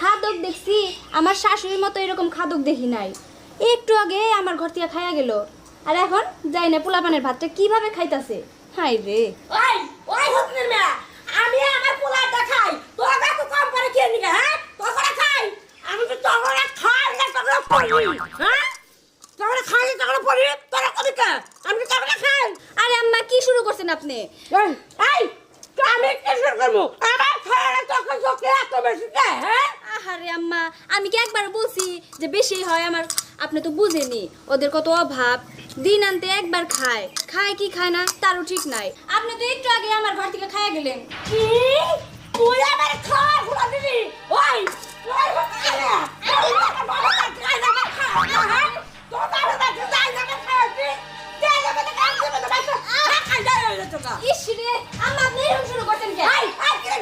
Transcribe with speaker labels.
Speaker 1: খাদক দেখছি আমার শাশুড়ির মতো এরকম খাদক দেখি নাই। একটু আগে আমার ঘর থেকে খাইয়া গেল। আর এখন যাই না পোলাপানের ভাতটা কীভাবে খাইতাছে? হাই রে।
Speaker 2: ওই ওই হুকনের মেয়া আমি আমার পোলাটা খাই তোর কাছে কম করে খেয়ে নিগে হ্যাঁ? তোর খাই। আমি তো তোর খাই না তোর পড়ি হ্যাঁ? তোর খাই তোর পড়ি তোর করে আমি তো তোর খাই।
Speaker 1: আরে আম্মা কি শুরু করছেন আপনি?
Speaker 2: এই এই আমি কি শুরু করব? বেশি হয়
Speaker 1: আপনি তো বুঝেনি ওদের কত অভাব। দিন আনতে একবার খায়। খায় কি খায় না তারও ঠিক নাই। আপনি তো একটু আগে আমার ঘর থেকে খায় গেলেন।
Speaker 2: ইস রে আমার